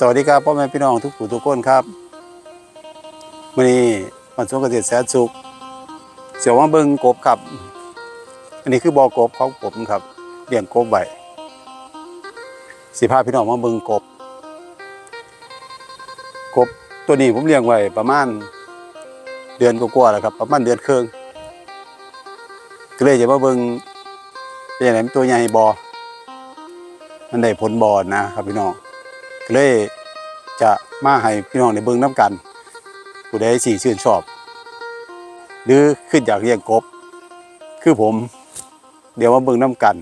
สวัสดีครับพ่อแม่พี่น้องทุกผู้ทุกคนครับวันนี้วันสงกรานต์แสนสุขเสียวมาเบิ่งกบครับ อันนี้คือบ่อกบของผมครับเลี้ยงกบไว้สิพาพี่น้องมาเบิ่งกบ กบตัวนี้ผมเลี้ยงไว้ประมาณเดือนกว่าๆแล้วครับ ประมาณเดือนครึ่งก็เลยจะมาเบิ่งเป็นยังไงตัวใหญ่บ่มันได้ผลบ่นะครับพี่น้อง เลยจะมาให้พี่น้องในเบิ่งน้ำกัน ผู้ใดสี่ชื่นชอบ หรือขึ้นอยากเลี้ยงกบ คือผม เดี๋ยวมาเบิ่งน้ำกัน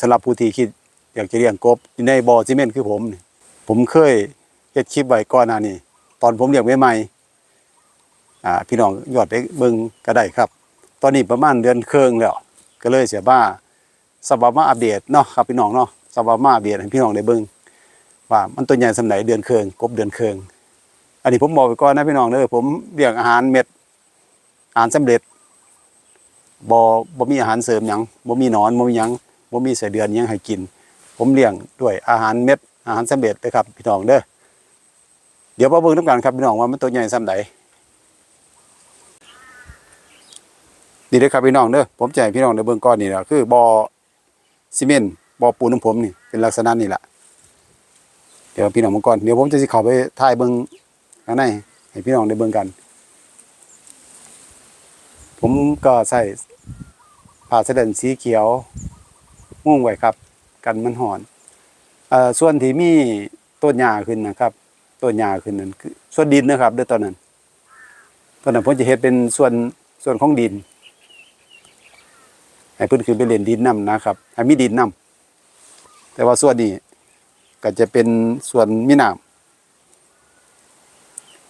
สำหรับผู้ที่คิดอยากจะเลี้ยงกบในบ่อซีเมนต์คือผม ผมเคยเฮ็ดคลิปไว้ก่อนหน้านี้ตอนผมเลี้ยงใหม่ๆอ่พี่น้องยอดไปเบิ่งก็ได้ครับ ตอนนี้ประมาณเดือนเครึ่งแล้ว ก็เลยเสียบ้าสบายมาอัปเดตเนาะครับพี่น้องเนาะ สบามาอัปเดให้พี่น้องได้เบิ่งว่ามันตัวใหญ่สำไหนเดือนเคืองกบเดือนเคือง อันนี้ผมบอกไปก่อนนะพี่น้องเด้อผมเลี้ยงอาหารเม็ดอาหารสำเร็จบ่บ่มีอาหารเสริมหยังบ่มีหนอนบ่มีหยังบ่มีเสเดือนยังให้กิน ผมเลี้ยงด้วยอาหารเม็ดอาหารสำเร็จเลยครับพี่น้องเด้อเดี๋ยวมาเบิ่งนํกันครับพี่น้องว่ามันตัวใหญ่สำไหนนี่เด้อครับพี่น้องเด้อผมจะให้พี่น้องได้เบิ่งก่อนนี่แหละคือบ่อซีเมนต์ บ่อปูนของผมนี่เป็นลักษณะนี่แหละเดี๋ยวพี่น้องมาก่อนเดี๋ยวผมจะสิเข้าไปถ่ายเบิ่งข้างในให้พี่น้องได้เบิ่งกัน ผมก็ใส่ผ้าเสด็นสีเขียวมุ่งไว้ครับ กันมันหอนเอ่อส่วนที่มีต้นหญ้าขึ้นนะครับต้นหญ้าขึ้นนั่นคือส่วนดินนะครับด้วยตอนนั้นตอนนั้นผมจะเฮ็ดเป็นส่วนส่วนของดินให้เพิ่นขึ้นไปเล่นดินน้ำนะครับให้มีดินน้ำ แต่ว่าส่วนนี้ก็จะเป็นส่วนมีน้ำ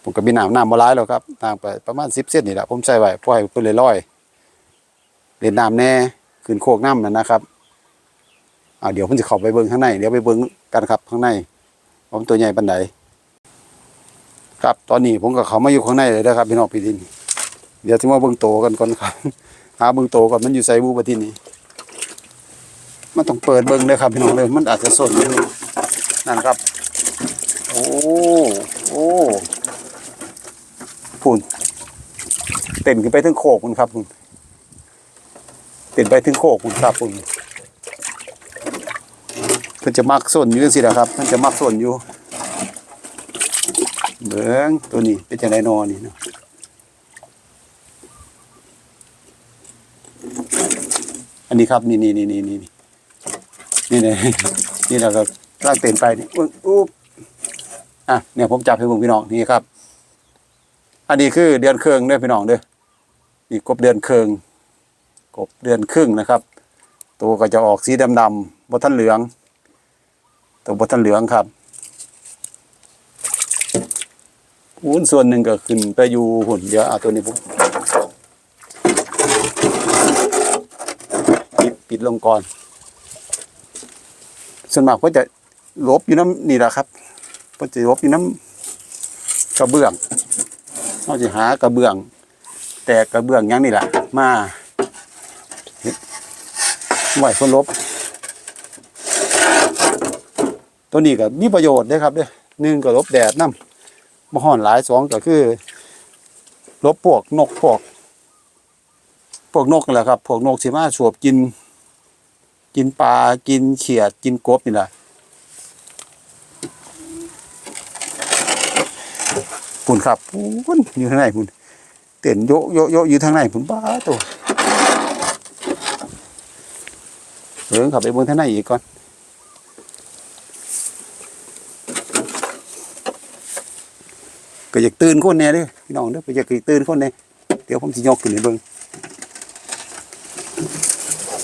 ผมก็มีน้ำน้ำมาร้ายแล้วครับน้ำไปประมาณสิบเซนนี่แหละผมใส่ไว้ปล่อยเพิ่นเลยลอยเล่นน้ำแน่ขึ้นโคกน้ำนั่นนะครับอ่าเดี๋ยวผมจะเข้าไปเบิ่งข้างในเดี๋ยวไปเบิ่งกันครับข้างในผมตัวใหญ่ปานใดครับตอนนี้ผมก็เขามาอยู่ข้างในเลยนะครับพี่น้องพี่ดิน เดี๋ยวจะมาเบิ่งโตกันก่อนครับหาเบิ่งโตก่อนมันอยู่ใส่บูบัดที่นี่ มันต้องเปิดเบิ่งเลยครับพี่น้องเลยมันอาจจะสนอยู่นั่นครับ โอ้โอ้พุ่นเต้นขึ้นไปถึงโคกคุณครับคุณเต้นไปถึงโคกคุณครับคุณเพิ่นจะมักสนอยู่จังซี่แหละครับมันจะมักสนอยู่เบิ่งตัวนี้เป็นจังไดนอนี่เนาะอันนี้ครับนี่นี่นี่นี่นี่ นี่นี่นี่เราก็ลากเต็นไปนี่อุ๊บอุ๊บอะเนี่ยผมจับให้ผมพี่น้องนี่ครับ อันนี้คือเดือนเครึ่งเด้อพี่น้องเด้อนี่กบเดือนเครึ่งกบเดือนครึ่งนะครับ ตัวก็จะออกสีดำดำบทันเหลือง ตัวบทันเหลืองครับวุ้นส่วนหนึ่งก็ขึ้นไปอยู่หุ่นเดี๋ยวเอาตัวนี้ผมปิดปิดลงก่อน ส่วนมากก็จะลบอยู่น้ำนี่แหละครับก็จะลบอยู่น้ำกระเบื้องเราจะหากระเบื้อง แต่กระเบื้องยังนี่แหละมาไหวคนลบ ตัวนี้ก็มีประโยชน์เด้อครับเด้อหนึ่งก็ลบแดดน้ำมาห่อนหลายสองก็คือลบพวกนกพวกพวกนกนั่แหละครับพวกนกสิมาสวบกิน กินปลากินเขียดกินกบนี่แหละปุ่นครับปุ่นอยู่ทางไหนปุ่นเต้นโยโยโยอยู่ทางไหนปุ่นบ้าตัวเดินขับไปบนทางไหนอีกก่อนก็อยากตื่นคนแน่เด้อพี่น้องเด้อก็อยากตื่นคนแน่เดี๋ยวผมสิยกขึ้นให้เบิ่ง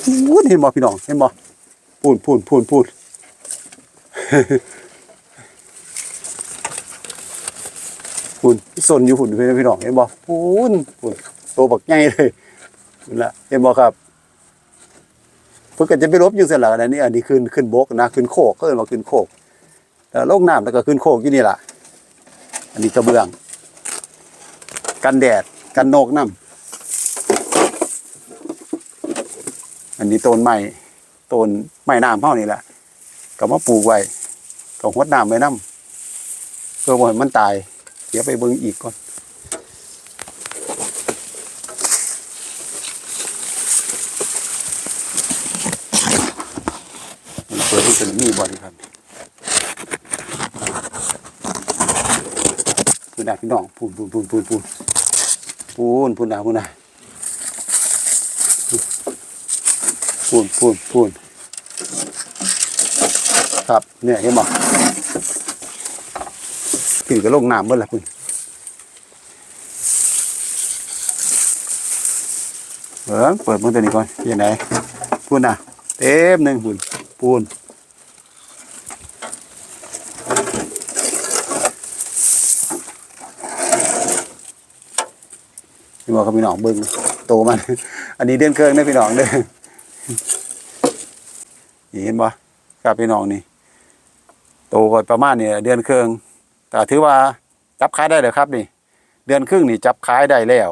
พูนเห็นบ่พี่น้องเห็นบ่พูนพูนพูนพูนพูนสนอยู่หุ่นพี่น้องเห็นบ่พูนพูนตัวบักใหญ่เลยนั่นละเห็นบ่ครับเพิ่นก็จะไปลบอยู่เสร็จแล้วนะนี่อันนี้ขึ้นขึ้นบกนะขึ้นโคกก็เอิ้นว่าขึ้นโคกแล้วลงน้ำแล้วก็ขึ้นโคกอยู่นี่ล่ะ อันนี้กระเบื้อง กันแดดกันนกน้ำ อันนี้ต้นไม้ต้นไม้น้ำเฮานี่แหละก็มาปลูกไว้ก็หดน้ำไว้น้ำเพื่อบ่ให้มันตาย เดี๋ยวไปเบิ่งอีกก่อนเปิดที่เป็นมีบ่ดีครับพูนนะพี่น้องพูนพูนพูนพูนพูนพูนพูนนะพูนนะ พูนพูนพูนครับเนี่ยเห็นบ่ขึ้นก็ลงน้ำเมื่อไรพุ่นเออเปิดมือตัวนี้ก่อนยังไงพูนนะเต็มหนึ่งพุ่นปูนพี่บอกกับพี่น้องเบิ้งโตมัน อันนี้เดือนเครื่องนะพี่น้องเด้อ เห็นบ่ครับพี่น้องนี่โตก็ประมาณเนี่ยเดือนครึ่งแต่ถือว่าจับขายได้เลยครับนี่ เดือนครึ่งนี่จับขายได้แล้ว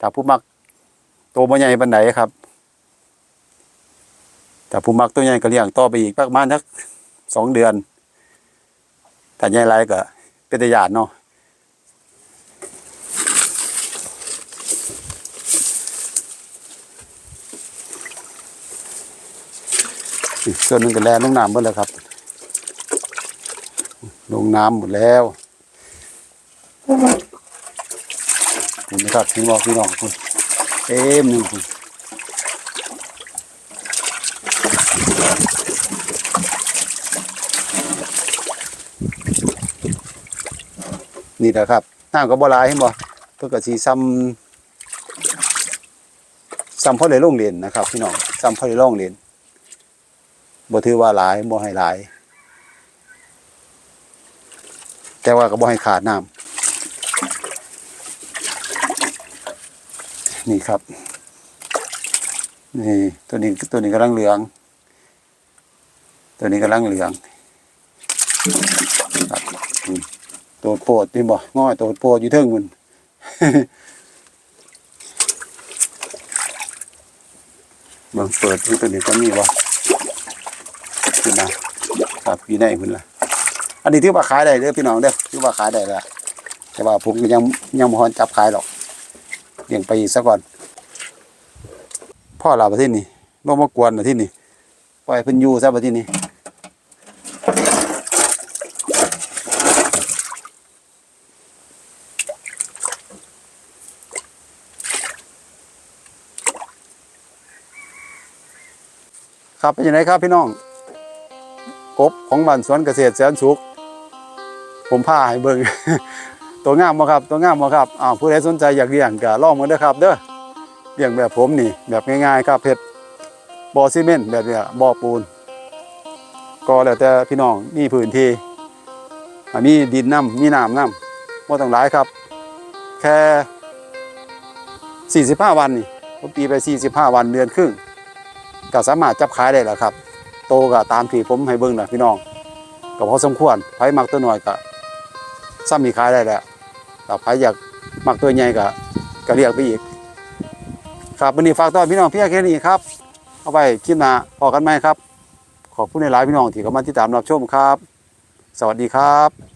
ถ้าผู้มักโตบ่ใหญ่ปานใดครับถ้าผู้มักตัวใหญ่ก็เลี้ยงต่อไปอีกประมาณสักสองเดือนถ้าใหญ่ไรก็เป็นตาญาติเนาะ ส่วนหนึ่งก็แลลงน้ำหมดแล้วครับ ลงน้ำหมดแล้วคุณนะครับพี่บอกพี่น้องคุณเต็มหนึ่งคุณนี่แหละครับน้ำก็บ่ลายเห็นบ่เพื่อก็สีซ้ำซ้ำพอได้ลงเรียนนะครับ พี่น้องซ้ำพอได้ลงเรียน บ่ถือว่าหลายบ่ให้หลาย แต่ว่าก็บ่ให้ขาดน้ำนี่ครับ นี่ตัวนี้ตัวนี้กำลังเหลือง ตัวนี้กำลังเหลืองครับตัวโปดนี่บ่ง้อยตัวโปดอยู่เทิงมันบิ่งเปิดตัวนี้ก็มีบ่ ขึ้นะครับอยู่ในพุ่นล่ะอันนี้ถือว่าขายได้เด้อพี่น้องเด้อถือว่าขายได้แล้วแต่ว่าผมยังยังบ่ฮอนจับขายหรอกเลี้ยงไปอีกซะก่อน พ่อเราประเทศนี้บ่มากวนประเทศนี้ปล่อยเพิ่นอยู่ซะประเทศนี้ครับเป็นยังไงครับพี่น้อง กบของบ้านสวนเกษตรแสนสุข ผมพาให้เบิ่งตัวงามบ่ครับ ตัวงามบ่ครับอ้าวผู้ใดสนใจอยากเลี้ยงก็ลองมาเด้อครับ เด้อเลี้ยงแบบผมนี่ แบบง่ายๆครับเฮ็ดบ่อซีเมนต์แบบเนี้ยบ่อปูน ก็แล้วแต่พี่น้องมีพื้นที่มีดินน้ำมีน้ำน้ำบ่ต้องหลายครับ แค่ 45 วันนี่ผมตีไป 45 วันเดือนครึ่งก็สามารถจับขายได้แล้วครับ โตก็ตามที่ผมให้เบิ้งนะพี่น้องก็พอสมควรไผมักตัวหน่อยก็ซ้ำมีขายได้แล้วถ้าไผอยากมักตัวใหญ่ก็ก็เรียกไปอีก ครับวันนี้ฝากต่อนพี่น้องเพียงแค่นี้ครับ เอาไปคลิปหน้าพอกันไหมครับ ขอบคุณในหลายพี่น้องที่เข้ามาติดตามรับชมครับ สวัสดีครับ